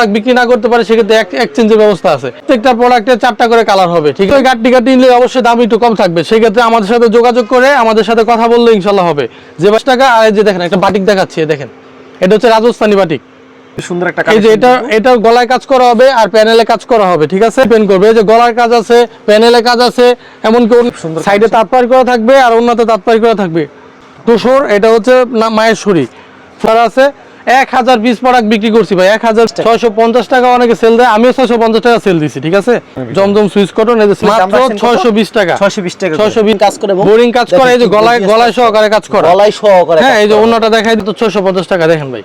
Product বিক্রি না করতে পারে সেক্ষেত্রে এক্সচেঞ্জের ব্যবস্থা আছে। প্রত্যেকটা প্রোডাক্টে চারটা করে কালার হবে ঠিক আছে? গাড়ি গাড়ি নিলে অবশ্যই দাম একটু কম থাকবে। সেক্ষেত্রে আমাদের সাথে যোগাযোগ করে আমাদের সাথে কথা বললে ইনশাল্লাহ হবে। যে পাঁচ টাকা আর যে দেখেন একটা বাটিক দেখাচ্ছি দেখেন। এটা হচ্ছে রাজস্থানী বাটিক। সুন্দর একটা এই যে এটা এটার গলায় কাজ করা হবে আর প্যানেলে কাজ করা হবে ঠিক আছে? পেন করবে। যে গলার কাজ আছে প্যানেলে কাজ আছে এমনকি সাইডে তাৎপার করা থাকবে আর অন্যতে তাৎপার করা থাকবে। তোষর এটা হচ্ছে না- মায়ের শরী ফ্লার আছে এক হাজার পিস প্রোডাক্ট বিক্রি করছি ভাই এক হাজার ছয়শো পঞ্চাশ টাকা অনেকে সেল দেয় আমিও ছয়শো পঞ্চাশ টাকা সেল দিছি ঠিক আছে? জমজম সুইচ কটন মাত্র ছয়শো বিশ টাকা। 620 টাকা ছয়শো বিশ কাজ করে বোরিং কাজ করে এই যে গলায় গলায় সহকারে কাজ করা। গলায় সহকারে হ্যাঁ এই যে অন্যটা দেখাই দিত ছয়শো পঞ্চাশ টাকা দেখেন ভাই।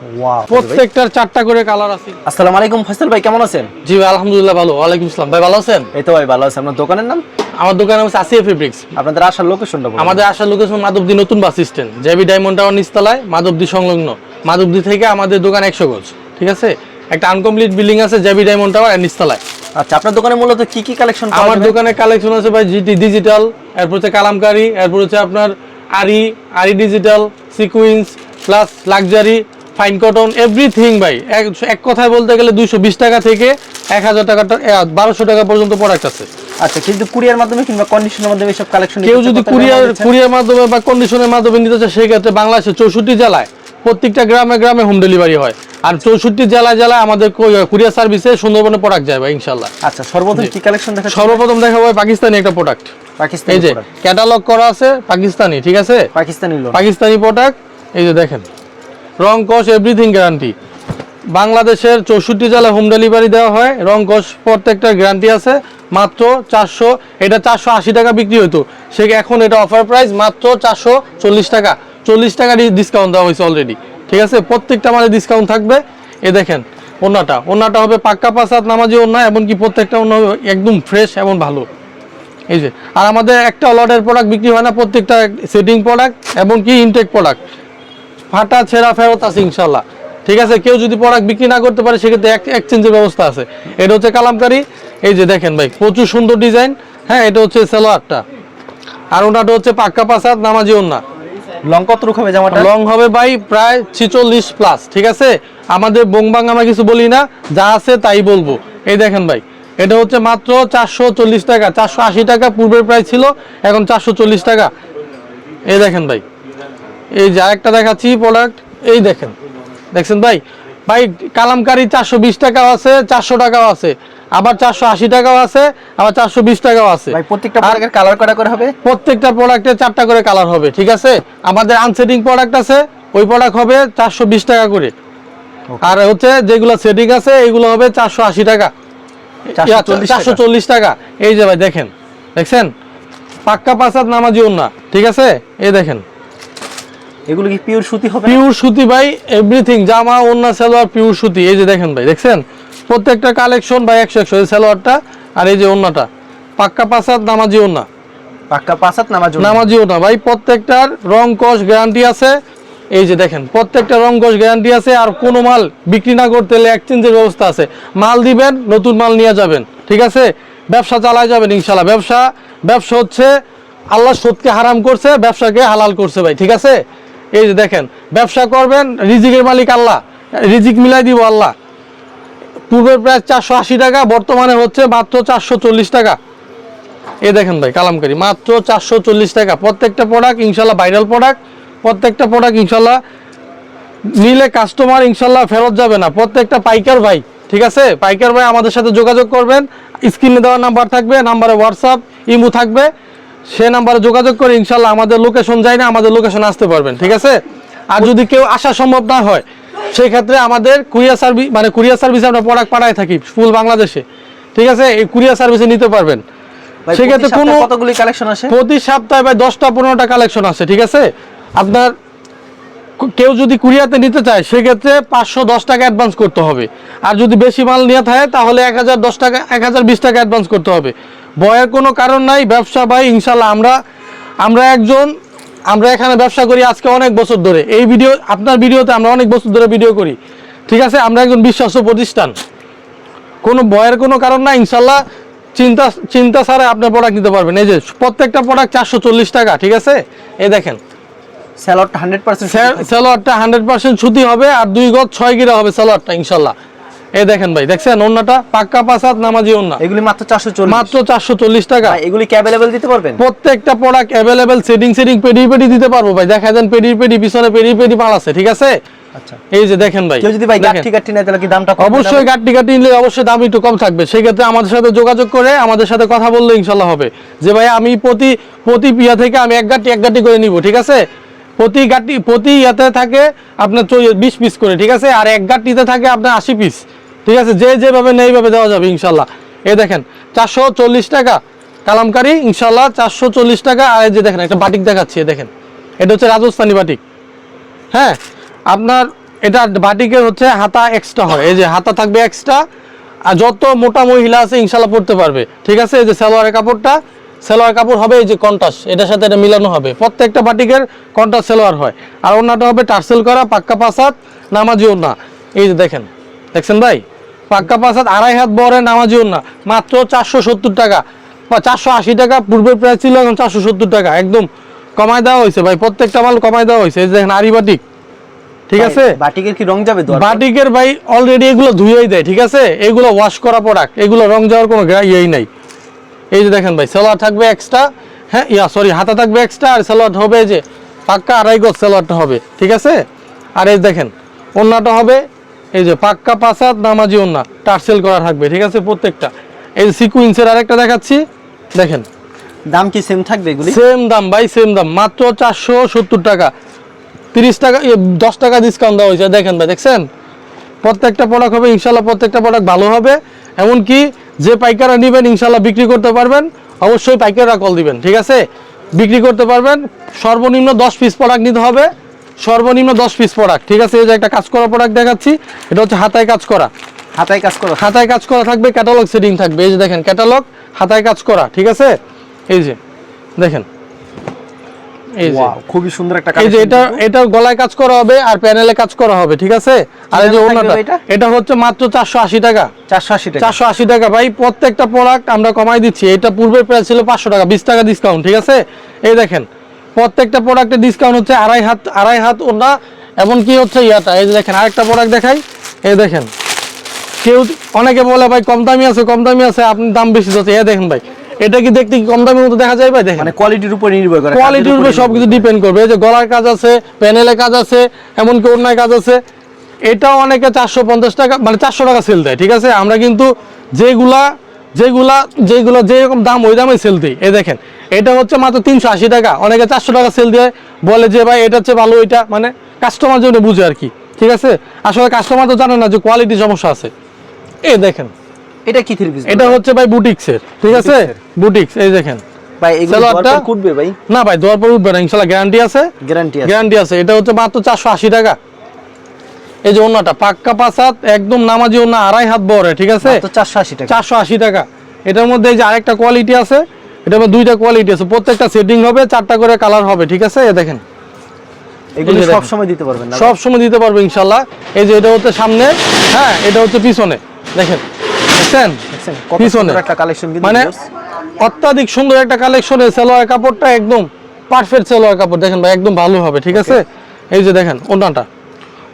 প্রত্যেকটার চারটা করে কালার আছে। আসসালামু আলাইকুম ফয়সাল ভাই কেমন আছেন? জি ভাই আলহামদুলিল্লাহ ভালো। ওয়ালাইকুম আসসালাম। ভাই ভালো আছেন? এই তো ভাই ভালো আছে। আপনার দোকানের নাম? আমার দোকান হচ্ছে আসিয়া ফেব্রিক্স আপনাদের আসার লোকেশনটা আমাদের আসার লোকেশন মাধবদী নতুন bus stand JB diamond tower নিচতলায় মাধবদী সংলগ্ন। মাধবদী থেকে আমাদের দোকান একশো গজ ঠিক আছে? একটা আনকমপ্লিট বিল্ডিং আছে জেবি ডায়মন্ড টাওয়ার নিচতলায়। আচ্ছা আপনার দোকানে মূলত কি কি কালেকশন আমার দোকানে কালেকশন আছে ভাই জিটি ডিজিটাল এরপর হচ্ছে কালামকারি এরপর হচ্ছে আপনার aari aari digital sequins plus luxury fine cotton everything ভাই। এক কথায় বলতে গেলে দুইশো বিশ টাকা থেকে এক হাজার টাকা বারোশো টাকা পর্যন্ত প্রোডাক্ট আছে। আচ্ছা কিন্তু কুরিয়ার মাধ্যমে কিংবা কন্ডিশনের মাধ্যমে এসব কালেকশন কেউ যদি কুরিয়ার কুরিয়ার মাধ্যমে বা কন্ডিশনের মাধ্যমে নিতে চায় সেক্ষেত্রে বাংলাদেশের চৌষট্টি জেলায় প্রত্যেকটা গ্রামে গ্রামে হোম ডেলিভারি হয়। আর চৌষট্টি জেলায় জেলায় আমাদের কুরিয়ার সার্ভিসে সুন্দরবনে প্রোডাক্ট যায় ইনশাল্লাহ আচ্ছা সর্বপ্রথম কি কালেকশন দেখা সর্বপ্রথম দেখা ভাই পাকিস্তানি একটা প্রোডাক্ট পাকিস্তানি এই যে ক্যাটালগ করা আছে পাকিস্তানি ঠিক আছে? পাকিস্তানি পাকিস্তানি প্রোডাক্ট এই যে দেখেন। রং কস এভরিথিং গ্যারান্টি বাংলাদেশের চৌষট্টি জেলায় হোম ডেলিভারি দেওয়া হয় রং কস প্রত্যেকটা গ্যারান্টি আছে। মাত্র চারশো এটা চারশো আশি টাকা বিক্রি হতো সে এখন এটা অফার প্রাইস মাত্র চারশো চল্লিশ টাকা। চল্লিশ টাকা ডিসকাউন্ট দেওয়া হয়েছে অলরেডি ঠিক আছে? প্রত্যেকটা মানে ডিসকাউন্ট থাকবে। এ দেখেন ওনাটা ওনাটা হবে পাক্কা পাসাত নামাজি ওনা এমনকি প্রত্যেকটা ওনা একদম ফ্রেশ এবং ভালো। এই যে, আর আমাদের একটা লটের প্রোডাক্ট বিক্রি হয় না, প্রত্যেকটা সেটিং প্রোডাক্ট এবং কি ইনটেক প্রোডাক্ট ফাটা, ছেঁড়া, ফেরত আছে ইনশাল্লাহ ঠিক আছে? কেউ যদি প্রোডাক্ট বিক্রি না করতে পারে, সেক্ষেত্রে এক এক্সচেঞ্জের ব্যবস্থা আছে। এটা হচ্ছে কালামকারি। এই যে দেখেন ভাই, প্রচুর সুন্দর ডিজাইন হ্যাঁ এটা হচ্ছে সালোয়ারটা। আর ওনাটা হচ্ছে পাক্কা পাসাদ নামাজি ওন্না লং কত রুখ হবে জামাটা? লং হবে ভাই প্রায় ছিচল্লিশ প্লাস ঠিক আছে? আমাদের বোংবাং আমরা কিছু বলি না, যা আছে তাই বলব। এই দেখেন ভাই, এটা হচ্ছে মাত্র চারশো চল্লিশ টাকা, চারশো আশি টাকা পূর্বের প্রায় ছিল, এখন চারশো চল্লিশ টাকা। এই দেখেন ভাই, এই যে একটা দেখাচ্ছি প্রোডাক্ট এই দেখেন। দেখছেন ভাই? ভাই কালামকারি চারশো বিশ টাকাও আছে চারশো টাকাও আছে। আবার চারশো আশি টাকাও আছে আবার চারশো বিশ টাকাও আছে। প্রত্যেকটা প্রোডাক্টের কালার করা করে হবে? প্রত্যেকটা প্রোডাক্টে চারটা করে কালার হবে ঠিক আছে? আমাদের আনসেটিং প্রোডাক্ট আছে ওই প্রোডাক্ট হবে চারশো বিশ টাকা করে। আর হচ্ছে যেগুলো সেটিং আছে এগুলো হবে চারশো আশি টাকা। 440 চারশো চল্লিশ টাকা। এই যে ভাই দেখেন দেখছেন? পাক্কা পাসাদ নামাজি না ঠিক আছে? এই দেখেন। এগুলো কি পিওর সুতি হবে? পিওর সুতি ভাই এভরিথিং জামা ওন্না সালোয়ার পিওর সুতি। এই যে দেখেন ভাই দেখছেন? প্রত্যেকটা কালেকশন ভাই একশো একশো। এই সালোয়ারটা আর এই যে ওন্নাটা পাক্কা পাসাদ নামাজি ওন্না পাক্কা পাঁচাত নামাজ নামাজিও না ভাই প্রত্যেকটার রং কস গ্যারান্টি আছে। এই যে দেখেন প্রত্যেকটা রং কস গ্যারান্টি আছে। আর কোনো মাল বিক্রি না করতে হলে এক্সচেঞ্জের ব্যবস্থা আছে। মাল দিবেন নতুন মাল নিয়ে যাবেন। ঠিক আছে? ব্যবসা চালায় যাবেন ইনশাল্লাহ ব্যবসা ব্যবসা হচ্ছে আল্লাহ সত্যকে হারাম করছে ব্যবসাকে হালাল করছে ভাই। ঠিক আছে? এই যে দেখেন, ব্যবসা করবেন, রিজিকের মালিক আল্লাহ, রিজিক মিলাই দিব আল্লাহ। পূর্বের প্রায় চারশো আশি টাকা, বর্তমানে হচ্ছে মাত্র চারশো চল্লিশ টাকা। এই দেখেন ভাই, কালামকারি, মাত্র চারশো চল্লিশ টাকা। প্রত্যেকটা প্রোডাক্ট ইনশাল্লাহ ভাইরাল প্রোডাক্ট প্রত্যেকটা প্রোডাক্ট ইনশাল্লাহ নিলে কাস্টমার ইনশাল্লাহ ফেরত যাবে না। প্রত্যেকটা পাইকার ভাই, ঠিক আছে? পাইকার ভাই আমাদের সাথে যোগাযোগ করবেন। স্ক্রিনে দেওয়া নাম্বার থাকবে নাম্বারে হোয়াটসঅ্যাপ ইমো থাকবে। সে নাম্বারে যোগাযোগ করে ইনশাল্লাহ আমাদের লোকেশন যায় না আমাদের লোকেশন আসতে পারবেন ঠিক আছে? আর যদি কেউ আসা সম্ভব না হয় সেই ক্ষেত্রে আমাদের কুরিয়ার সার্ভিস মানে কুরিয়ার সার্ভিসে আমরা প্রোডাক্ট পাঠায় থাকি ফুল বাংলাদেশে ঠিক আছে? এই কুরিয়ার সার্ভিসে নিতে পারবেন। সেক্ষেত্রে কোনো কতগুলি কালেকশন আসে? প্রতি সপ্তাহে ভাই দশটা পনেরোটা কালেকশন আছে ঠিক আছে? আপনার কেউ যদি কুরিয়াতে নিতে চায় সেক্ষেত্রে পাঁচশো দশ টাকা অ্যাডভান্স করতে হবে। আর যদি বেশি মাল নিয়ে থাকে তাহলে এক হাজার দশ টাকা এক হাজার বিশ টাকা অ্যাডভান্স করতে হবে। ভয়ের কোনো কারণ নাই ব্যবসা ভাই ইনশাল্লাহ আমরা আমরা একজন আমরা এখানে ব্যবসা করি আজকে অনেক বছর ধরে। এই ভিডিও আপনার ভিডিওতে আমরা অনেক বছর ধরে ভিডিও করি। ঠিক আছে? আমরা একজন বিশ্বাস্য প্রতিষ্ঠান। কোনো ভয়ের কোনো কারণ না ইনশাল্লাহ চিন্তা চিন্তা ছাড়া আপনার প্রোডাক্ট নিতে পারবেন। এই যে প্রত্যেকটা প্রোডাক্ট চারশো চল্লিশ টাকা ঠিক আছে? এই দেখেন। স্যালাডটা হান্ড্রেড পার্সেন্ট সালোয়ারটা হান্ড্রেড পার্সেন্ট ছুটি হবে আর দুই গজ ছয় গিরা হবে সালোয়ারটা ইনশাল্লাহ। এই দেখেন ভাই দেখছেন? ওন্নাটা পাক্কা নামাজি ওন্না এগুলি মাত্র মাত্র টাকা। এগুলি কি দিতে পারবেন? প্রত্যেকটা প্রোডাক্ট অ্যাভেলেবেল সেটিং সেটিং পেডি পেডি দিতে পারব ভাই। দেখা দেন পেডি পেডি পিছনে পেডি পেডি মাল আছে ঠিক আছে? আচ্ছা। এই যে দেখেন ভাই কেউ যদি ভাই গাঠি গাঠি নেয় তাহলে কি দামটা অবশ্যই গাট্টি গাট্টি নিলে অবশ্যই দাম একটু কম থাকবে। সেক্ষেত্রে আমাদের সাথে যোগাযোগ করে আমাদের সাথে কথা বললে হবে। যে ভাই আমি প্রতি প্রতি পিয়া থেকে আমি এক গাঠি এক গাঠি করে নিব ঠিক আছে? প্রতি গাঠি প্রতি ইয়াতে থাকে আপনার বিশ পিস করে ঠিক আছে? আর এক গাঠটিতে থাকে আপনার আশি পিস ঠিক আছে, যে যেভাবে নেই এইভাবে দেওয়া যাবে ইনশাল্লাহ। এ দেখেন, চারশো চল্লিশ টাকা কালামকারি, ইনশাল্লাহ চারশো চল্লিশ টাকা। আর যে দেখেন, একটা বাটিক দেখাচ্ছি দেখেন। এটা হচ্ছে রাজস্থানী বাটিক। হ্যাঁ আপনার এটা বাটিকের হচ্ছে হাতা এক্সট্রা হয়। এই যে হাতা থাকবে এক্সট্রা আর যত মোটা মহিলা আছে ইনশাল্লাহ পড়তে পারবে। ঠিক আছে, এই যে সালোয়ারের কাপড়টা। সালোয়ার কাপড় হবে এই যে কন্টাস এটার সাথে এটা মিলানো হবে। প্রত্যেকটা বাটিকের কন্টাস সালোয়ার হয়। আর ওনাটা হবে টার্সেল করা, পাক্কা পাসাত নামাজি ওনা এই যে দেখেন, দেখছেন ভাই? পাক্কা পাসাত আড়াই হাত বড় নামাজি ওনা মাত্র চারশো সত্তর টাকা। বা চারশো আশি টাকা পূর্বের প্রাইস ছিল এখন চারশো সত্তর টাকা। একদম কমায় দেওয়া হয়েছে ভাই প্রত্যেকটা মাল কমায় দেওয়া হয়েছে। এই দেখেন আরি বাটিক ঠিক আছে? বাটিকের কি রং যাবে বাটিকের ভাই অলরেডি এগুলো ধুয়েই দেয় ঠিক আছে? এগুলো ওয়াশ করা প্রোডাক্ট এগুলো রং যাওয়ার কোনো ইয়েই নাই। এই যে দেখেন ভাই সালোয়ার থাকবে এক্সট্রা হ্যাঁ ইয়া সরি হাতা থাকবে এক্সট্রা আর সালোয়ার হবে যে পাক্কা আড়াই গজ সালোয়ারটা হবে ঠিক আছে? আর এই দেখেন অন্যটা হবে এই যে পাক্কা পাসাদ নামাজি ওন্না টার্সেল করা থাকবে ঠিক আছে প্রত্যেকটা। এই সিকুইন্সের আরেকটা দেখাচ্ছি দেখেন। দাম কি সেম থাকবে এগুলি? সেম দাম ভাই সেম দাম। মাত্র চারশো সত্তর টাকা। তিরিশ টাকা দশ টাকা ডিসকাউন্ট দেওয়া হয়েছে দেখেন ভাই দেখছেন? প্রত্যেকটা প্রোডাক্ট হবে ইনশাল্লাহ প্রত্যেকটা প্রোডাক্ট ভালো হবে। এমনকি যে পাইকাররা নেবেন ইনশাল্লাহ বিক্রি করতে পারবেন অবশ্যই পাইকাররা কল দিবেন ঠিক আছে? বিক্রি করতে পারবেন সর্বনিম্ন দশ পিস প্রোডাক্ট নিতে হবে। সর্বনিম্ন দশ পিস প্রোডাক্ট ঠিক আছে? এই যে একটা কাজ করা প্রোডাক্ট দেখাচ্ছি এটা হচ্ছে হাতায় কাজ করা। হাতায় কাজ করো। হাতায় কাজ করা থাকবে ক্যাটালগ সেটিং থাকবে। এই যে দেখেন ক্যাটালগ হাতায় কাজ করা ঠিক আছে? এই যে দেখেন। এই যে। খুবই সুন্দর একটা এই যে এটা এটা গলায় কাজ করা হবে আর প্যানেলে কাজ করা হবে ঠিক আছে? আর এই যে ওনাটা এটা? এটা হচ্ছে মাত্র চারশো আশি টাকা। 480 টাকা। চারশো আশি টাকা। ভাই প্রত্যেকটা প্রোডাক্ট আমরা কমাই দিচ্ছি। এটা পূর্বের প্রাইস ছিল পাঁচশো টাকা বিশ টাকা ডিসকাউন্ট ঠিক আছে? এই দেখেন প্রত্যেকটা প্রোডাক্টের ডিসকাউন্ট হচ্ছে আড়াই হাত আড়াই হাত ওনা এমন কি হচ্ছে ইয়াটা। এই যে দেখেন আরেকটা প্রোডাক্ট দেখাই। এই দেখেন কেউ অনেকে বলে ভাই কম দামি আছে কম দামি আছে আপনি দাম বেশি যাচ্ছে এ দেখেন ভাই এটা কি দেখতে কি কম দামি মতো দেখা যায় ভাই? দেখেন। মানে কোয়ালিটির উপর নির্ভর করে কোয়ালিটির উপরে সবকিছু ডিপেন্ড করবে। এই যে গলার কাজ আছে প্যানেলে কাজ আছে এমনকি অন্যায় কাজ আছে। এটাও অনেকে চারশো পঞ্চাশ টাকা মানে চারশো টাকা সেল দেয় ঠিক আছে? আমরা কিন্তু যেগুলা যেগুলা যেগুলা যেরকম দাম ওই দামে সেল দিই। এই দেখেন এটা হচ্ছে মাত্র তিনশো আশি টাকা। অনেকে চারশো টাকা সেল দিয়ে বলে যে ভাই এটা হচ্ছে ভালো ওইটা মানে কাস্টমার জন্য বুঝে আর কি। ঠিক আছে? আসলে কাস্টমার তো জানে না যে কোয়ালিটি সমস্যা আছে। এই দেখেন। এটা কি থ্রি পিস এটা হচ্ছে ভাই বুটিক্সের ঠিক আছে? বুটিক্স এই দেখেন। ভাই এগুলো সালোয়ারটা- ভাই? না ভাই দেওয়ার পর উঠবে না ইনশাল্লাহ গ্যারান্টি আছে। গ্যারান্টি আছে। গ্যারান্টি আছে। এটা হচ্ছে মাত্র চারশো আশি টাকা। এই যে পাক্কা পাসাত একদম নামাজি আড়াই হাত বড় ঠিক আছে? মাত্র 480 টাকা। চারশো আশি টাকা। এটার মধ্যে এই যে আরেকটা কোয়ালিটি আছে এটার মধ্যে দুইটা কোয়ালিটি আছে। প্রত্যেকটা সেটিং হবে চারটা করে কালার হবে ঠিক আছে? দেখেন। এগুলো সব সময় দিতে পারবেন না। সব সময় দিতে পারবে ইনশাল্লাহ। এই যে এটা হচ্ছে সামনে হ্যাঁ এটা হচ্ছে পিছনে। দেখেন দেখছেন? দেখছেন? পিছনে। একটা কালেকশন মানে অত্যাধিক সুন্দর একটা কালেকশনের সালোয়ার কাপড়টা একদম পারফেক্ট সালোয়ার কাপড়। দেখেন ভাই একদম ভালো হবে ঠিক আছে? এই যে দেখেন ওনাটা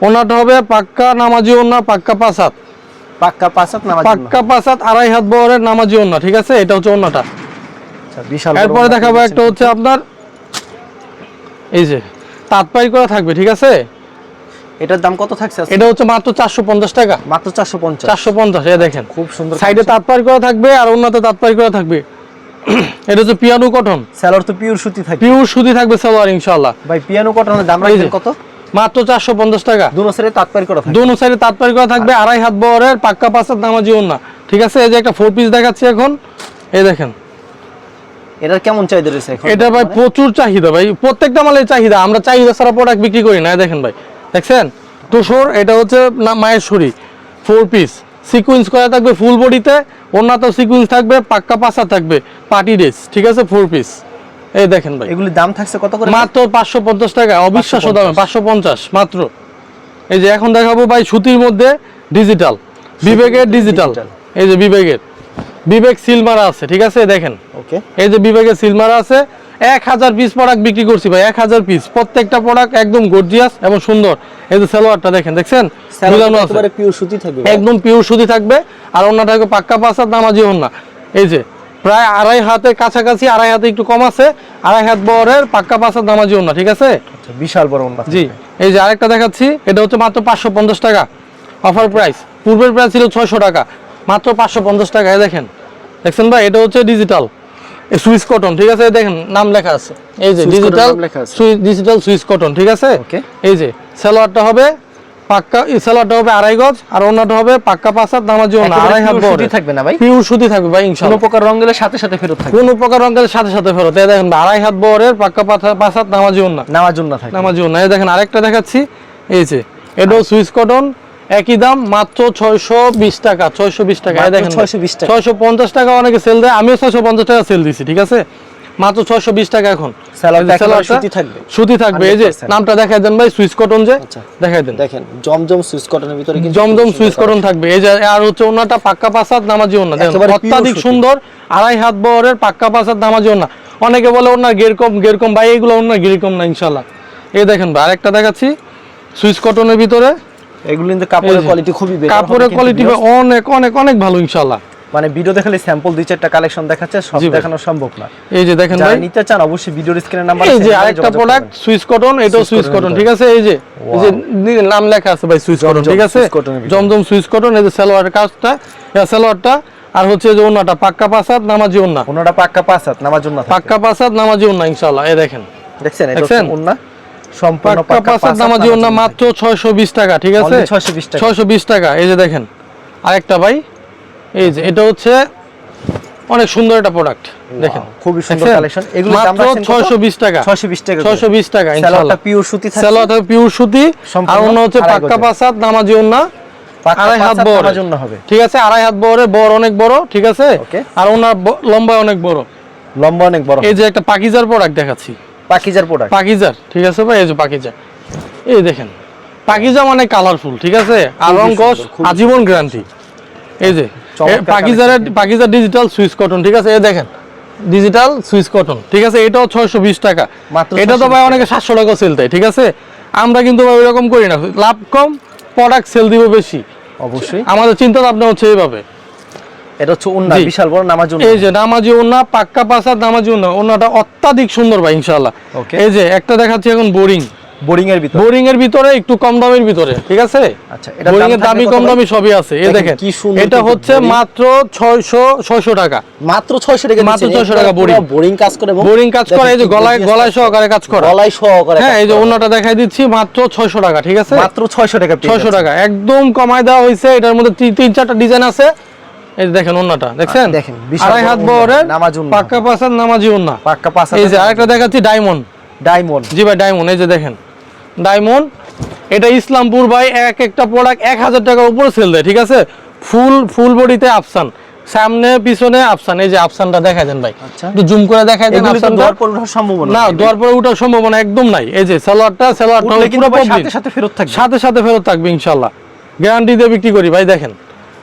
ওনাটা হবে পাক্কা নামাজি ওনা পাক্কা পাসাত পাক্কা নামাজ পাক্কা পাসাত আড়াই হাত বহরের নামাজি ওনা ঠিক আছে? এটা হচ্ছে ওনাটা আচ্ছা বিশাল এরপরে দেখাবো একটা হচ্ছে আপনার এই যে তাঁতপাই করা থাকবে ঠিক আছে? এটার দাম কত থাকছে এটা হচ্ছে মাত্র টাকা। মাত্র 450 এ দেখেন। খুব সুন্দর সাইডে তাঁতপাই করা থাকবে আর অন্যতে তাঁতপাই করা থাকবে। এটা হচ্ছে পিয়ানো কটন। সেলর তো পিওর সুতি থাকে পিওর সুতি থাকবে সালোয়ার ইনশাল্লাহ ভাই পিয়ানো কটনের দাম এই কত? মাত্র চারশো পঞ্চাশ টাকা। দুনো সাইডে করা থাকে দোনো সাইডে তাৎপর্য করা থাকবে আড়াই হাত বহরের পাক্কা পাঁচাত নামাজি ওন্না ঠিক আছে? এই যে একটা ফোর পিস দেখাচ্ছি এখন। এই দেখেন। এটার কেমন চাহিদা রয়েছে এখন? এটা ভাই প্রচুর চাহিদা ভাই প্রত্যেকটা মালের চাহিদা। আমরা চাহিদা ছাড়া প্রোডাক্ট বিক্রি করি না দেখেন ভাই। দেখছেন? তোষর এটা হচ্ছে না মায়ের শরী ফোর পিস সিকুয়েন্স করা থাকবে ফুল বডিতে তো সিকুয়েন্স থাকবে পাক্কা পাঁচা থাকবে পার্টি ড্রেস ঠিক আছে? ফোর পিস এই দেখেন ভাই। এগুলির দাম থাকছে কত করে? মাত্র পাঁচশো পঞ্চাশ টাকা অবিশ্বাস্য দামে পাঁচশো পঞ্চাশ মাত্র। এই যে এখন দেখাবো ভাই সুতির মধ্যে ডিজিটাল বিবেকের ডিজিটাল এই যে বিবেকের। বিবেক সিল মারা আছে ঠিক আছে? দেখেন। ওকে। এই যে বিবেকের সিল মারা আছে এক হাজার পিস প্রোডাক্ট বিক্রি করছি ভাই এক হাজার পিস প্রত্যেকটা প্রোডাক্ট একদম গর্জিয়াস এবং সুন্দর। এই যে সালোয়ারটা দেখেন দেখছেন? পিওর সুতি থাকবে একদম পিওর সুতি থাকবে আর অন্য থাকবে পাক্কা পাসার নামাজি হন না এই যে প্রায় আড়াই হাতের কাছাকাছি আড়াই হাতে একটু কম আছে আড়াই হাত বহরের পাক্কা পাসার নামাজি হন না ঠিক আছে? আচ্ছা, বিশাল বড় জি এই যে আরেকটা দেখাচ্ছি এটা হচ্ছে মাত্র পাঁচশো পঞ্চাশ টাকা। অফার প্রাইস পূর্বের প্রাইস ছিল ছয়শো টাকা। মাত্র পাঁচশো পঞ্চাশ টাকা এই দেখেন। দেখছেন ভাই এটা হচ্ছে ডিজিটাল সুইস কটন ঠিক আছে? দেখেন নাম লেখা আছে। এই যে ডিজিটাল ডিজিটাল সুইস কটন ঠিক আছে? এই যে সালোয়ারটা হবে পাক্কা সালোয়ারটা হবে আড়াই গজ আর অন্যটা হবে পাক্কা পাঁচাত নামাজি অন্য আড়াই হাত বহরের। থাকবে না ভাই? পিওর সুতি থাকবে ভাই কোনো ইনশাআল্লাহ প্রকার রং গেলে সাথে সাথে ফেরত থাকবে। কোনো প্রকার রঙের সাথে সাথে ফেরত। এই দেখেন আড়াই হাত বহরের পাক্কা পাঁচা- পাঁচাত নামাজি অন্য। নেওয়ার জন্য থাকবে। নামাজি অন্য। এই দেখেন আরেকটা দেখাচ্ছি। এই যে এটাও সুইস কটন একই দাম মাত্র ছয়শো বিশ টাকা ছয়শো বিশ টাকা। দেখেন ছয়শো পঞ্চাশ টাকা অনেকে সেল দেয় আমিও ছয়শো পঞ্চাশ টাকা সেল দিছি ঠিক আছে? মাত্র ছয়শো বিশ টাকা এখন। সুতি থাকবে। এই যে নামটা দেখাই দেন ভাই সুইস কটন যে। আচ্ছা। দেখাই দেন। দেখেন জমজম সুইস কটনের ভিতরে জমজম সুইস কটন থাকবে। এই যে আর হচ্ছে ওনাটা পাক্কা পাসাদ নামাজি ওনা। অত্যাধিক সুন্দর আড়াই হাত বহরের পাক্কা পাসাদ নামাজি ওনা। অনেকে বলে ওনার গেরকম গেরকম ভাই এগুলো ওনার গেরকম না ইনশাল্লাহ এই দেখেন ভাই আরেকটা দেখাচ্ছি সুইস কটনের ভিতরে। এগুলো কিন্তু কাপড়ের কোয়ালিটি খুবই কাপড়ের কোয়ালিটি অনেক অনেক অনেক ভালো ইনশাল্লাহ মানে ভিডিও দেখালে স্যাম্পল দুই চারটা কালেকশন দেখাচ্ছে সব দেখানো সম্ভব না। এই যে দেখেন ভাই। নিতে চান অবশ্যই ভিডিওর নাম্বার এই যে আরেকটা প্রোডাক্ট সুইস কটন এটাও সুইস কটন ঠিক আছে? এই যে এই যে নাম লেখা আছে ভাই সুইস কটন ঠিক আছে? জমজম সুইস কটন এই যে সালোয়ারের কাজটা সালোয়ারটা আর হচ্ছে যে ওন্নাটা পাক্কা পাসাদ নামাজি ওন্না। ওনারা পাক্কা পাঁচ হাত নামার পাক্কা পাসাদ নামাজি ওন্না ইনশাআল্লাহ। এই দেখেন। দেখছেন? এটা দেখছেন? সম্পূর্ণ নামাজি ওন্না মাত্র 620 টাকা ঠিক আছে? 620 টাকা। 620 টাকা। এই যে দেখেন আরেকটা ভাই। এই যে এটা হচ্ছে অনেক সুন্দর একটা প্রোডাক্ট দেখেন। খুবই সুন্দর কালেকশন এগুলো মাত্র 620 টাকা। 620 টাকা 620 টাকা ইনশাআল্লাহ। পিওর সুতি সালোয়ারটা পিওর সুতি। আর অন্য হচ্ছে পাক্কা পাসাদ নামাজি ওন্না আড়াই হাত বড়। হবে। ঠিক আছে? আড়াই হাত বড় বড় অনেক বড় ঠিক আছে? আর ওনার লম্বা অনেক বড়। লম্বা অনেক বড়। এই যে একটা পাকিজার প্রোডাক্ট দেখাচ্ছি। পাকিজার প্রোডাক্ট পাকিজার ঠিক আছে ভাই? এই যে পাকিজা এই দেখেন পাকিজা মানে কালারফুল ঠিক আছে? আর রং কস আজীবন গ্যারান্টি এই যে পাকিজারের পাকিজার ডিজিটাল সুইচ কটন ঠিক আছে? এই দেখেন ডিজিটাল সুইচ কটন ঠিক আছে? এটাও ছয়শো বিশ টাকা। এটা তো ভাই অনেকে সাতশো টাকা সেল দেয় ঠিক আছে? আমরা কিন্তু ভাই ওইরকম করি না। লাভ কম প্রোডাক্ট সেল দিব বেশি। অবশ্যই। আমাদের চিন্তা ভাবনা হচ্ছে এইভাবে। এটা হচ্ছে ওন্না। বিশাল বড় নামার জন্য এই যে নামাজি ওন্না পাক্কা পাসাদ নামাজি ওন্না ওন্নাটা অত্যাধিক সুন্দর ভাই ইনশাআল্লাহ। এই যে একটা দেখাচ্ছি এখন বোরিং। বোরিং এর ভিতর? বোরিং এর ভিতরে একটু কম দামের ভিতরে ঠিক আছে? আচ্ছা এটার বোরিং এর দামি কম দামি সবই আছে। এই দেখেন কি সুন্দর এটা হচ্ছে মাত্র 600 600 টাকা। মাত্র 600 টাকা মাত্র 600 টাকা boring। boring কাজ করে বোরিং কাজ করে এই যে গলায় গলায় সহকারে কাজ করা। গলায় সহকারে হ্যাঁ এই যে অন্যটা দেখাই দিচ্ছি মাত্র 600 টাকা ঠিক আছে? মাত্র 600 টাকা পেয়ে 600 টাকা একদম কমায় দেওয়া হয়েছে। এটার মধ্যে তিন- তিন চারটা ডিজাইন আছে। এই দেখেন অন্যটা দেখছেন? দেখেন, আড়াই হাত বহরের পাক্কা পাসাদ নামাজি ওন্না। পাক্কা পাঁচ এই যে আরেকটা দেখাচ্ছি ডায়মন্ড। ডায়মন্ড। জি ভাই ডায়মন্ড এই যে দেখেন। ডায়মন্ড এটা ইসলামপুর ভাই এক একটা প্রোডাক্ট এক হাজার টাকার উপরে সেল দেয় ঠিক আছে? ফুল ফুল বডিতে আফসান সামনে পিছনে আফসান এই যে আফসানটা দেখা দেন ভাই। আচ্ছা। একটু জুম করে দেখাই দেন এগুলো দর পর ওঠার সম্ভাবনা না। পরে একদম নাই। এই যে সালোয়ারটা সালোয়ারটা পুরো সাথে সাথে ফেরত থাকবে। সাথে সাথে ফেরত থাকবে ইনশাল্লাহ। গ্যারান্টি দিয়ে বিক্রি করি ভাই দেখেন।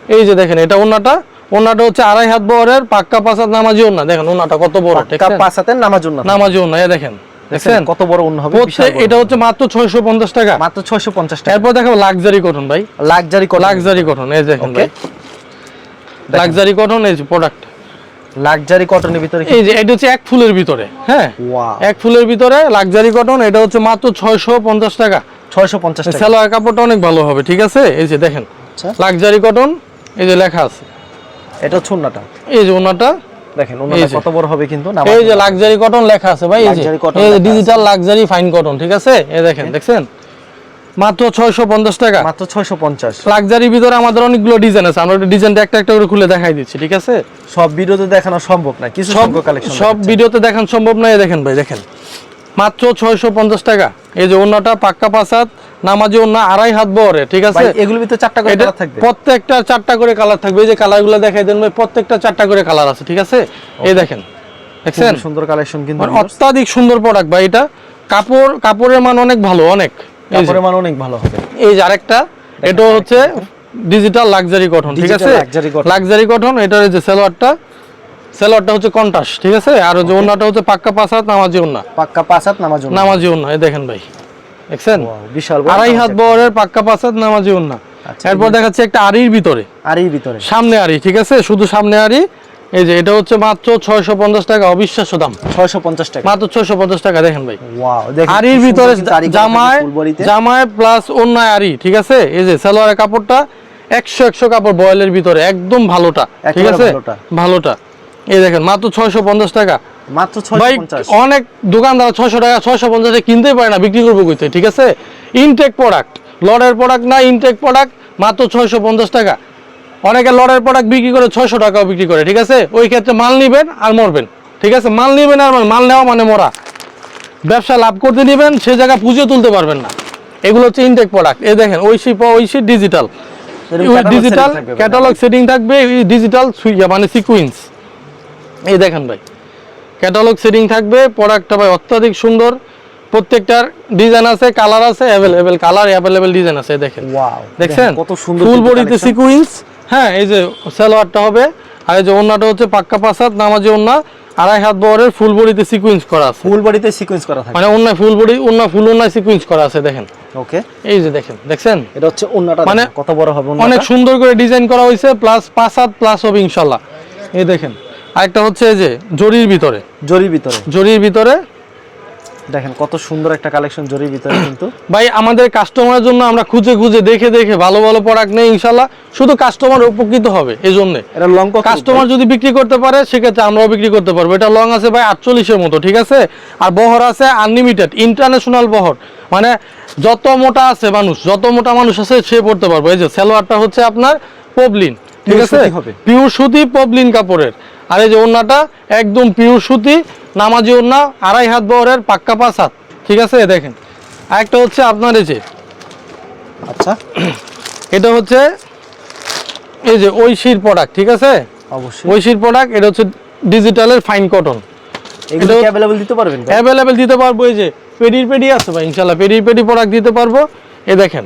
এই যে দেখেন এটা ওনাটা ওনাটা হচ্ছে আড়াই হাত বহরের পাক্কা পাসাদ নামাজি ওনা দেখেন ওনাটা কত বড় ঠিক পাক্কা পাঁচ হাতের নামার নামাজি ওনা এই দেখেন দেখছেন? কত বড় হবে এটা হচ্ছে মাত্র ছয়শো পঞ্চাশ টাকা। মাত্র 650 টাকা। এরপর দেখাবো লাক্সারি কটন ভাই। লাক্সারি কটন লাক্সারি কটন এই দেখেন ভাই। লাক্সারি কটন এই যে প্রোডাক্ট লাক্সারি কটনের ভিতরে এই যে এটা হচ্ছে এক ফুলের ভিতরে হ্যাঁ? ওয়াও এক ফুলের ভিতরে লাক্সারি কটন এটা হচ্ছে মাত্র ছয়শো পঞ্চাশ টাকা। 650 টাকা। সেলোয়ার কাপড়টা অনেক ভালো হবে ঠিক আছে? এই যে দেখেন। আচ্ছা। লাক্সারি কটন এই যে লেখা আছে। এটা হচ্ছে এই যে ওনাটা দেখেন যে। কত বড় হবে কিন্তু নামার এই যে লাক্সারি কটন লেখা আছে ভাই এই যে। এই যে ডিজিটাল লাক্সারি ফাইন কটন ঠিক আছে? এই দেখেন দেখছেন? মাত্র ছয়শো পঞ্চাশ টাকা। মাত্র 650 লাক্সারির ভিতরে আমাদের অনেকগুলো ডিজাইন আছে। আমরা ডিজাইনটা একটা একটা করে খুলে দেখাই দিচ্ছি ঠিক আছে? সব ভিডিওতে দেখানো সম্ভব না কিছু সব কালেকশন সব ভিডিওতে দেখান সম্ভব নয় এই দেখেন ভাই দেখেন। মাত্র ছয়শো পঞ্চাশ টাকা। এই যে অন্যটা পাক্কা পাসাদ নামাজি অন্য আড়াই হাত বহরে ঠিক আছে? ভাই এগুলোর ভিতরে চারটা করে কালার থাকবে। প্রত্যেকটা চারটা করে কালার থাকবে। এই যে কালারগুলো দেখাই দেন ভাই প্রত্যেকটা চারটা করে কালার আছে ঠিক আছে? এই দেখেন দেখছেন? সুন্দর কালেকশন কিন্তু মানে অত্যাধিক সুন্দর প্রোডাক্ট ভাই এটা। কাপড় কাপড়ের মান অনেক ভালো অনেক। কাপড়ের মান অনেক ভালো হবে। এই যে আরেকটা এটা হচ্ছে ডিজিটাল লাক্সারি কটন ঠিক আছে? লাক্সারি কটন এটার যে সালোয়ারটা সেলোয়ারটা হচ্ছে কন্টাস ঠিক আছে? আর যে ওন্নাটা হচ্ছে পাক্কা নামাজি ওন্না পাক্কা নামাজ নামাজি ওন্না এই দেখেন ভাই। দেখছেন? বিশাল বড় আড়াই হাত পাক্কা নামাজি ওন্না আচ্ছা, এরপর দেখাচ্ছে একটা আড়ির ভিতরে। আর ভিতরে। সামনে আড়ি ঠিক আছে? শুধু সামনে আড়ি। এই যে এটা হচ্ছে মাত্র ছয়শো পঞ্চাশ টাকা অবিশ্বাস্য দাম। ছয়শো পঞ্চাশ টাকা। মাত্র ছয়শো পঞ্চাশ টাকা দেখেন ভাই। ওয়াও দেখেন খুব ভিতরে জামায় জামায় প্লাস আড়ি ঠিক আছে? এই যে সালোয়ারের কাপড়টা একশো একশো কাপড় বয়েলের ভিতরে একদম ভালোটা ঠিক আছে? ভালোটা। এই দেখেন মাত্র ছয়শো পঞ্চাশ টাকা। মাত্র অনেক দোকানদার ছয়শো টাকা ছয়শো পঞ্চাশে কিনতেই পারে না বিক্রি করব কইতে ঠিক আছে? ইনটেক প্রোডাক্ট লডের প্রোডাক্ট না ইনটেক প্রোডাক্ট মাত্র ছয়শো পঞ্চাশ টাকা। অনেকে লডের প্রোডাক্ট বিক্রি করে ছয়শো টাকাও বিক্রি করে ঠিক আছে? ওই ক্ষেত্রে মাল নিবেন আর মরবেন ঠিক আছে? মাল নিবেন আর মাল নেওয়া মানে মরা। ব্যবসা লাভ করতে নিবেন সে জায়গা পুজো তুলতে পারবেন না। এগুলো হচ্ছে ইনটেক প্রোডাক্ট এই দেখেন Aishi Aishi digital digital. Catalogue setting থাকবে ডিজিটাল মানে। সিকুয়েন্স এই দেখেন ভাই ক্যাটালগ সেটিং থাকবে প্রোডাক্টটা ভাই অত্যাধিক সুন্দর প্রত্যেকটার ডিজাইন আছে কালার আছে অ্যাভেলেবেল কালার অ্যাভেলেবেল ডিজাইন আছে দেখেন। ওয়াও দেখছেন? কত সুন্দর ফুল বডিতে। সিকুয়েন্স হ্যাঁ এই যে সালোয়ারটা হবে আর এই যে ওন্নাটা হচ্ছে পাক্কা পাসাদ নামাজি ওন্না আড়াই হাত বহরের ফুল বডিতে সিকুয়েন্স করা আছে। ফুল বডিতে সিকোয়েন্স করা থাকে। মানে অন্যায় ফুল বডি অন্য ফুল অন্যায় সিকুয়েন্স করা আছে দেখেন। ওকে এই যে দেখেন দেখছেন? এটা হচ্ছে ওন্নাটা মানে কত বড় হবে অনেক অনেক সুন্দর করে ডিজাইন করা হয়েছে প্লাস পাঁচ হাত প্লাস হবে ইনশাল্লাহ। এই দেখেন আরেকটা হচ্ছে এই যে জরির ভিতরে। জরির ভিতরে। জরির ভিতরে। দেখেন কত সুন্দর একটা কালেকশন জরির ভিতরে কিন্তু। ভাই আমাদের কাস্টমারের জন্য আমরা খুঁজে খুঁজে দেখে দেখে ভালো ভালো প্রোডাক্ট নেই ইনশাল্লাহ শুধু কাস্টমার উপকৃত হবে এই জন্য এটা লং কাস্টমার যদি বিক্রি করতে পারে সেক্ষেত্রে আমরাও বিক্রি করতে পারব। এটা লং আছে ভাই আটচল্লিশের মতো ঠিক আছে? আর বহর আছে আনলিমিটেড ইন্টারন্যাশনাল বহর। মানে যত মোটা আছে মানুষ যত মোটা মানুষ আছে সে পড়তে পারব। এই যে সালোয়ারটা হচ্ছে আপনার পবলিন ঠিক আছে। পিওর সুতি পবলিন কাপড়ের। আর এই যে ওন্নাটা একদম পিওর সুতি নামাজি ওন্না আড়াই হাত বহরের পাক্কা পাঁচ হাত। ঠিক আছে দেখেন। আরেকটা হচ্ছে আপনার এই যে আচ্ছা। এটা হচ্ছে এই যে ঐশীর প্রোডাক্ট ঠিক আছে? অবশ্যই। ঐশীর প্রোডাক্ট এটা হচ্ছে ডিজিটালের ফাইন কটন এগুলো অ্যাভেলেবল দিতে পারবেন? অ্যাভেলেবেল দিতে পারব এই যে পেডির পেডি আছে ভাই ইনশাল্লাহ পেডির পেডি প্রোডাক্ট দিতে পারব। এ দেখেন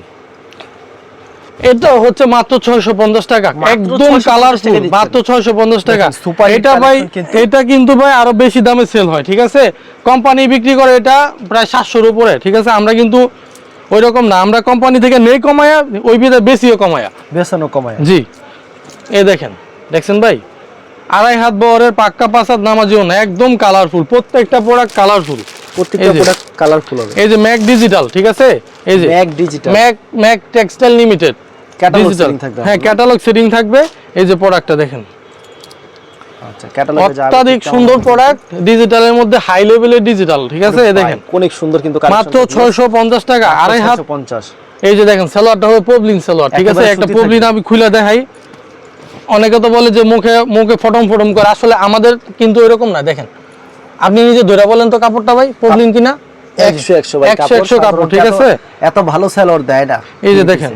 এটা হচ্ছে মাত্র ছয়শো পঞ্চাশ টাকা। একদম 650 কালারফুল মাত্র ছয়শো পঞ্চাশ টাকা। দেখেন, এটা ভাই এটা কিন্তু ভাই আরও বেশি দামে সেল হয় ঠিক আছে? কোম্পানি বিক্রি করে এটা প্রায় সাতশোর উপরে ঠিক আছে? আমরা কিন্তু ওই রকম না। আমরা কোম্পানি থেকে নেই কমায়া ওই বিধে বেশিও কমায়া। বেসানো কমায়। জি। এ দেখেন দেখছেন ভাই? আড়াই হাত বহরের পাক্কা পাসাদ নামাজিও না একদম কালারফুল প্রত্যেকটা প্রোডাক্ট কালারফুল প্রত্যেকটা। প্রোডাক্ট কালারফুল হবে। এই যে ম্যাক ডিজিটাল ঠিক আছে? এই যে Mac digital Mac Mac textile limited digital হ্যাঁ ক্যাটালগ সেটিং থাকবে। এই যে প্রোডাক্টটা দেখেন। আচ্ছা ক্যাটালগে যা অত্যাধিক সুন্দর প্রোডাক্ট ডিজিটালের মধ্যে হাই লেভেলের ডিজিটাল ঠিক আছে? দেখেন। অনেক সুন্দর কিন্তু মাত্র ছয়শো পঞ্চাশ টাকা। আড়াই হাত পঞ্চাশ। এই যে দেখেন সালোয়ারটা হবে পবলিন সালোয়ার ঠিক আছে? একটা পবলিন আমি খুলে দেখাই। অনেকে তো বলে যে মুখে মুখে ফটম ফটম করে। আসলে আমাদের কিন্তু এরকম না দেখেন। আপনি নিজে ধরে বলেন তো কাপড়টা ভাই পবলিন কিনা? একশো একশো ভাই একশো একশো কাপড় ঠিক আছে? এত ভালো সেলর দেয় না। এই যে দেখেন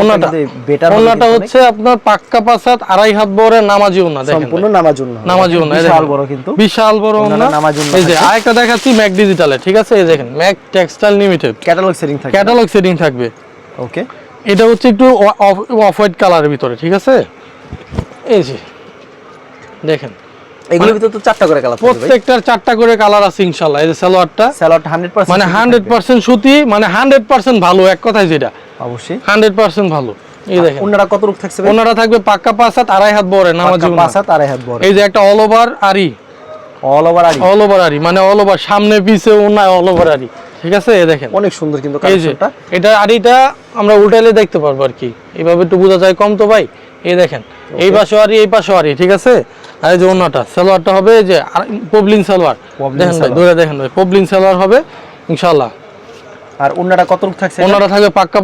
ওনাটা কিন্তু ওনাটা হচ্ছে আপনার পাক্কা পাসাত আড়াই হাত বড় নামাজি ওনা দেখেন। সম্পূর্ণ নামার জন্য নামাজি ওনা বিশাল বড় কিন্তু। বিশাল বড় ওনা। নামাজি ওড়না এই যে আরেকটা দেখাচ্ছি ম্যাক ডিজিটালে ঠিক আছে? এই দেখেন Mac textile limited catalogue setting থাকে ক্যাটালগ সেটিং থাকবে। ওকে এটা হচ্ছে একটু অফ হোয়াইট কালারের ভিতরে ঠিক আছে? এই যে দেখেন। এগুলোর ভিতরে তো চারটা করে কালার প্রত্যেকটার চারটা করে কালার আছে ইনশাল্লাহ এই যে সালোয়ারটা সেলরটা 100% মানে হান্ড্রেড পার্সেন্ট সুতি মানে হান্ড্রেড পার্সেন্ট ভালো এক কথায় যেটা। অবশ্যই। হান্ড্রেড পার্সেন্ট ভালো। এই দেখেন। ওনারা কত রূপ ভাই? ওনারা থাকবে পাক্কা পাঁচ হাত আড়াই হাত বড় নামাজি। পাঁচ হাত আড়াই হাত বড়। এই যে একটা all over aari all over aari all over aari মানে অল ওভার সামনে পিছে ওনায় অল ওভার আরি ঠিক আছে? এই দেখেন। অনেক সুন্দর কিন্তু কালেকশনটা এটা আড়িটা আমরা উল্টাইলে দেখতে পারব আর কি। এইভাবে একটু বোঝা যায় কম তো ভাই? এই দেখেন। এই পাশে আরি এই পাশে আরি ঠিক আছে? এই যে ওনাটা সালোয়ারটা হবে যে পবলিন সালোয়ার। দেখেন ভাই। ধরে দেখেন ভাই পবলিন সালোয়ার হবে ইনশাআল্লাহ। আর রূপ থাকছে? ওনাটা থাকবে পাক্কা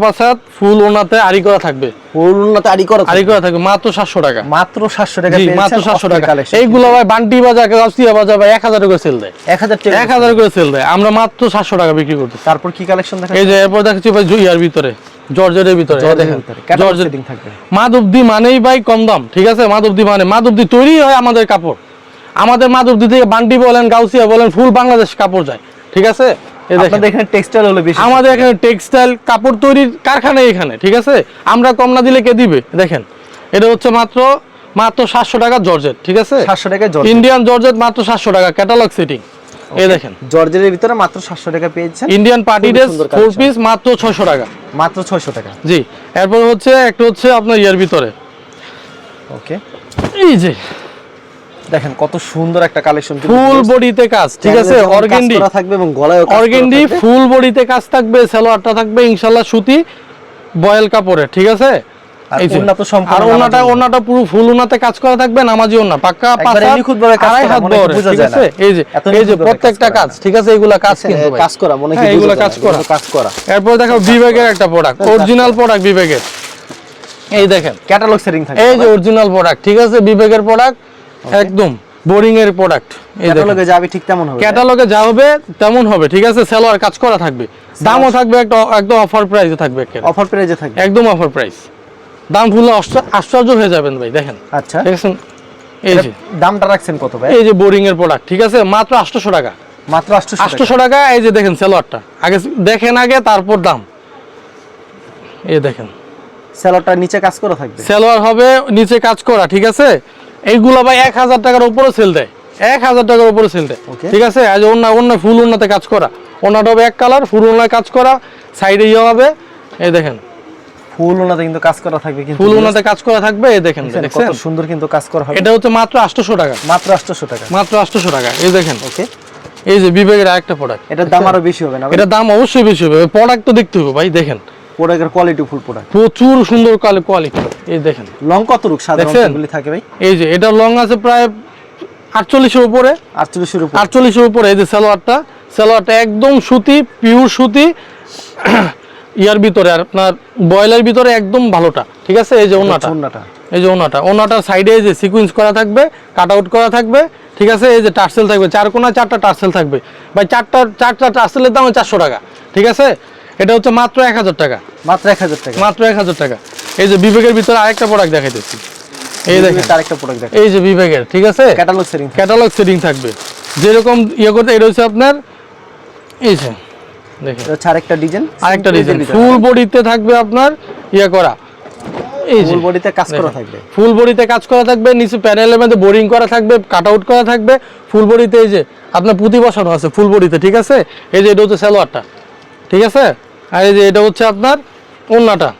ফুল ওনাতে আরি করা থাকবে। ওনাতে আরি করা আরি করা থাকবে মাত্র সাতশো টাকা। মাত্র 700 টাকা মাত্র সাতশো টাকা। কালেকশন এইগুলো ভাই বান্টি বাজার গাউসিয়া বাজার ভাই এক হাজার করে সেল দেয়। 1000 টাকা এক হাজার করে সেল দেয়। আমরা মাত্র সাতশো টাকা বিক্রি করতেছি। তারপর কি কালেকশন দেখা এই যে এরপর দেখছি ভাই জুইয়ার ভিতরে। জর্জেটের ভিতরে জর্জেট থাকবে। মাধবদি মানেই ভাই কম দাম ঠিক আছে? মাধবদি মানে মাধবদি তৈরি হয় আমাদের কাপড়। আমাদের মাধবদি থেকে বান্টি বলেন গাউসিয়া বলেন ফুল বাংলাদেশ কাপড় যায় ঠিক আছে? দেখেন। এখানে টেক্সটাইল হলো বেশি আমাদের এখানে টেক্সটাইল কাপড় তৈরির কারখানা এখানে ঠিক আছে? আমরা কম না দিলে কে দিবে? দেখেন এটা হচ্ছে মাত্র মাত্র সাতশো টাকা জর্জেট ঠিক আছে? সাতশো জর্জ ইন্ডিয়ান জর্জেট মাত্র সাতশো টাকা ক্যাটালগ সেটিং এই দেখেন। ভিতরে মাত্র সাতশো টাকা পেয়েছেন। Indian party dress four piece মাত্র ছয়শো টাকা। মাত্র ছয়শো টাকা। জি। এরপর হচ্ছে একটা হচ্ছে আপনার ইয়ার ভিতরে। ওকে এই যে। দেখেন কত সুন্দর একটা কালেকশন ফুল বডিতে কাজ ঠিক আছে? অর্গেন্ডি থাকবে এবং গলায় অর্গেন্ডি ফুল বডিতে কাজ থাকবে সালোয়ারটা থাকবে ইনশাল্লাহ সুতি বয়েল কাপড়ে ঠিক আছে? আর এই যে। ওড়না তো সম্পূর্ণ আর ওনাটা ওনাটা পুরো ফুল ওনাতে কাজ করা থাকবে নামাজি ওনা পাক্কা একবারে পাঁচা নিখুঁতভাবে কাজ আড়াই হাত মনে হয় বহরে, বোঝা ঠিক আছে? এই যে এই যে প্রত্যেকটা কাজ ঠিক আছে? এগুলা কাজ কিন্তু কাজ করা মনে কি এগুলো কাজ করা। কাজ করা। এরপর দেখো বিবেকের একটা প্রোডাক্ট অরিজিনাল প্রোডাক্ট বিবেকের। এই দেখেন ক্যাটালগ সেটিং থাকে এই যে অরিজিনাল প্রোডাক্ট ঠিক আছে? বিবেকের প্রোডাক্ট একদম বোরিং এর প্রোডাক্ট ক্যাটালগে যাবে ঠিক তেমন হবে। ক্যাটালগে যা হবে তেমন হবে ঠিক আছে? সেলোয়ার কাজ করা থাকবে। দামও থাকবে একটা একদম অফার প্রাইসে থাকবে অফার প্রাইজে থাকবে। একদম অফার প্রাইস দাম ভুলে আশ্চ- আশ্চর্য হয়ে যাবেন ভাই দেখেন। আচ্ছা। আছে এই যে। দামটা রাখছেন কত ভাই? এই যে বোরিং এর প্রোডাক্ট ঠিক আছে? মাত্র আটশোশো টাকা। মাত্র 800 টাকা। এই যে দেখেন সেলোয়ারটা। আগে দেখেন আগে তারপর দাম। এই দেখেন। সেলরটা নিচে কাজ করা থাকবে? সেলোয়ার হবে নিচে কাজ করা ঠিক আছে? এইগুলো ভাই এক হাজার টাকার উপরে সেল দেয়। এক হাজার টাকার উপরে সেল দেয়। ঠিক আছে? আজ অন্য অন্য ফুল অন্যতে কাজ করা। অন্যটা হবে এক কালার ফুল অন্যায় কাজ করা। সাইডে ইয়ে হবে। এই দেখেন। ফুল ওনাতে কিন্তু কাজ করা থাকবে কিন্তু ফুল অন্যতে কাজ করা থাকবে এই দেখেন কত সুন্দর কিন্তু কাজ করা হবে। এটা হচ্ছে মাত্র আটশোশো টাকা। মাত্র 800 টাকা। মাত্র আটশোশো টাকা এই দেখেন। ওকে। এই যে বিবেকের আরেকটা প্রোডাক্ট এটার দাম আরও বেশি হবে না এটার দাম অবশ্যই বেশি হবে। প্রোডাক্ট তো দেখতে হবে ভাই দেখেন। প্রোডাক্টের কোয়ালিটি ফুল প্রোডাক্ট প্রচুর সুন্দর কোয়ালিটি এই দেখেন। লং কত রুক সাধারণত? থাকে ভাই? এই যে এটা লং আছে প্রায় আটচল্লিশের উপরে। 48 এর উপর। আটচল্লিশের উপরে এই যে সালোয়ারটা। সালোয়ারটা একদম সুতি পিওর সুতি। ইয়ার ভিতরে আর আপনার বয়েলের ভিতরে একদম ভালোটা ঠিক আছে? এই যে ওনাটা। ওন্নাটা এই যে ওনাটা। ওনাটার সাইডে এই যে সিকুয়েন্স করা থাকবে কাট আউট করা থাকবে ঠিক আছে? এই যে টার্সেল থাকবে চার কোনা চারটা টার্সেল থাকবে। ভাই চারটা চারটা টার্সেলের দাম চারশো টাকা ঠিক আছে? এটা হচ্ছে মাত্র এক হাজার টাকা। মাত্র 1000 টাকা। মাত্র এক হাজার টাকা। এই যে বিবেকের ভিতরে আরেকটা প্রোডাক্ট দেখাইতেছি। এই দেখেন। তার একটা প্রোডাক্ট দেখেন এই যে বিবেকের ঠিক আছে? ক্যাটালগ সেটিং ক্যাটালগ সেটিং থাকবে। যেরকম ইয়ে করতে এটা হচ্ছে আপনার এই যে দেখেন। আরেকটা ডিজাইন আরেকটা ডিজাইন ফুল বডিতে থাকবে আপনার ইয়ে করা। এই ফুল বডিতে কাজ করা থাকবে। ফুল বডিতে কাজ করা থাকবে নিচে প্যানেলের মধ্যে বোরিং করা থাকবে কাট আউট করা থাকবে। ফুল বডিতে এই যে আপনার পুঁতি বসানো আছে ফুল বডিতে ঠিক আছে? এই যে এটা হচ্ছে সালোয়ারটা ঠিক আছে? আর এই যে এটা হচ্ছে আপনার ওন্নাটা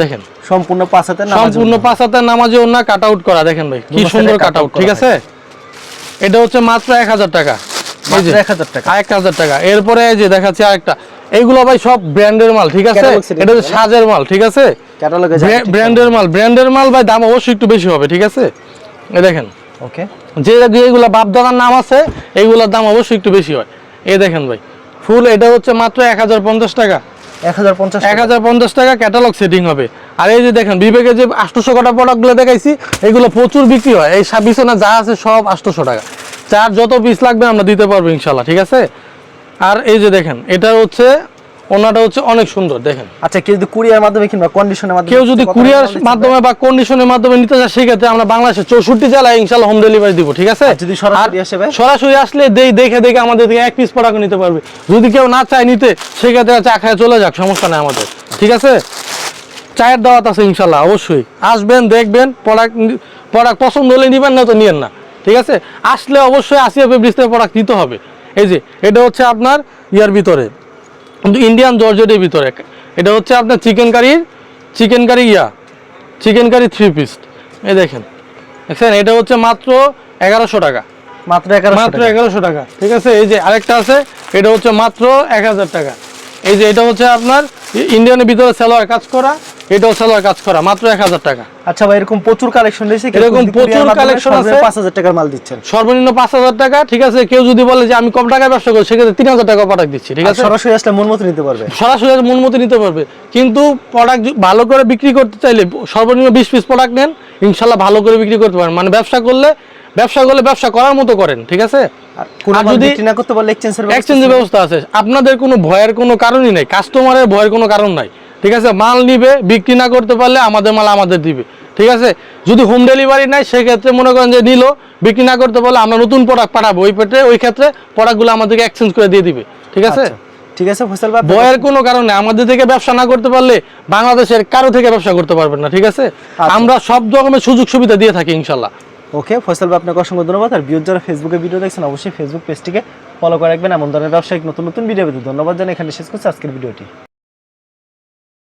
দেখেন। সম্পূর্ণ পাঁচ হাতে সম্পূর্ণ পাঁচ হাতের নামাজে ওন্না কাট আউট করা দেখেন ভাই কি সুন্দর কাট আউট ঠিক আছে? এটা হচ্ছে মাত্র এক হাজার টাকা। এই যে মাত্র 1000 টাকা। এক হাজার টাকা। এরপরে যে দেখাচ্ছি আরেকটা। এইগুলো ভাই সব ব্র্যান্ডের মাল ঠিক আছে? এটা হচ্ছে সাজের মাল ঠিক আছে? ব্র্যান্ডের মাল ব্র্যান্ডের মাল ভাই দাম অবশ্যই একটু বেশি হবে ঠিক আছে? এই দেখেন। ওকে। যে এইগুলো বাপদাদার নাম আছে এইগুলোর দাম অবশ্যই একটু বেশি হয়। এ দেখেন ভাই ফুল এটা হচ্ছে মাত্র এক হাজার পঞ্চাশ টাকা। 1050 এক হাজার পঞ্চাশ টাকা ক্যাটালগ সেটিং হবে। আর এই যে দেখেন বিবেকের যে আটশোশো কটা প্রোডাক্টগুলো দেখাইছি, এগুলো প্রচুর বিক্রি হয়। এই বিছানা যা আছে সব আটশোশো টাকা। চার যত পিস লাগবে আমরা দিতে পারব ইনশাল্লাহ ঠিক আছে? আর এই যে দেখেন, এটা হচ্ছে ওনাটা হচ্ছে অনেক সুন্দর দেখেন। আচ্ছা কেউ যদি কুরিয়ার মাধ্যমে কিংবা কন্ডিশনের মাধ্যমে কেউ যদি কুরিয়ার মাধ্যমে বা কন্ডিশনের মাধ্যমে নিতে চায় সেক্ষেত্রে আমরা বাংলাদেশের চৌষট্টি জেলায় ইনশাল্লাহ হোম ডেলিভারি দিব ঠিক আছে? যদি সরাসরি আসে ভাই? সরাসরি আসলে দেই দেখে দেখে আমাদের থেকে এক পিস প্রোডাক্ট নিতে পারবে। যদি কেউ না চায় নিতে সেক্ষেত্রে চা খায় চলে যাক সমস্যা নেই আমাদের ঠিক আছে? চায়ের দাওয়াত আছে ইনশাল্লাহ অবশ্যই। আসবেন দেখবেন প্রোডাক্ট প্রোডাক্ট পছন্দ হলে নিবেন না তো নিয়েন না ঠিক আছে? আসলে অবশ্যই আসিয়া ফেব্রিক্স থেকে প্রোডাক্ট নিতে হবে। এই যে এটা হচ্ছে আপনার ইয়ার ভিতরে। কিন্তু ইন্ডিয়ান জর্জেটের ভিতরে এটা হচ্ছে আপনার chicken কারির chicken curry yeah chicken curry three piece এই দেখেন। দেখছেন? এটা হচ্ছে মাত্র এগারোশো টাকা। মাত্র 1100 মাত্র এগারোশো টাকা। ঠিক আছে? এই যে আরেকটা আছে এটা হচ্ছে মাত্র এক হাজার টাকা। এই যে এটা হচ্ছে আপনার ইন্ডিয়ানের ভিতরে সেলোয়ার কাজ করা। এটাও সেলোয়ার কাজ করা মাত্র এক হাজার টাকা। আচ্ছা ভাই এরকম প্রচুর কালেকশন রয়েছে এরকম প্রচুর সর্বনিম্ন আছে। 5000 টাকার মাল দিচ্ছেন। সর্বনিম্ন পাঁচ হাজার টাকা ঠিক আছে? কেউ যদি বলে যে আমি কম টাকায় ব্যবসা করি সেক্ষেত্রে তিন হাজার টাকা প্রোডাক্ট দিচ্ছি ঠিক আছে? সরাসরি আসলে মন মতো নিতে পারবে। সরাসরি মন মতো নিতে পারবে। কিন্তু প্রোডাক্ট ভালো করে বিক্রি করতে চাইলে সর্বনিম্ন বিশ পিস প্রোডাক্ট নেন ইনশাল্লাহ ভালো করে বিক্রি করতে পারেন। মানে ব্যবসা করলে ব্যবসা করলে ব্যবসা করার মতো করেন ঠিক আছে? আর কোন যদি- না করতে পারলে এক্সচেঞ্জের এক্সচেঞ্জের ব্যবস্থা আছে। আপনাদের কোনো ভয়ের কোনো কারণই নেই কাস্টমারের ভয়ের কোনো কারণ নাই। ঠিক আছে? মাল নিবে বিক্রি না করতে পারলে আমাদের মাল আমাদের দিবে। ঠিক আছে? যদি হোম ডেলিভারি নাই সেক্ষেত্রে মনে করেন যে নিল বিক্রি না করতে পারলে আমরা নতুন প্রোডাক্ট পাঠাবো। ওই পেটে ওই ক্ষেত্রে প্রোডাক্টগুলো আমাদেরকে এক্সচেঞ্জ করে দিয়ে দিবে। ঠিক আছে? আচ্ছা, ঠিক আছে ফয়সাল ভাই। বয়ের কোনো কারণে আমাদের থেকে ব্যবসা না করতে পারলে বাংলাদেশের কারও থেকে ব্যবসা করতে পারবেন না। ঠিক আছে? আমরা সব রকমের সুযোগ সুবিধা দিয়ে থাকি ইনশাল্লাহ। ওকে ফয়সাল ভাই আপনাকে অসংখ্য ধন্যবাদ। আর ভিউজ যারা ফেসবুকে ভিডিও দেখছেন অবশ্যই ফেসবুক পেজটিকে ফলো করে রাখবেন। এমন ধরনের ব্যবসায়িক নতুন নতুন ভিডিও পেতে ধন্যবাদ জানাই এখানে শেষ করছি আজকের ভিডিওটি।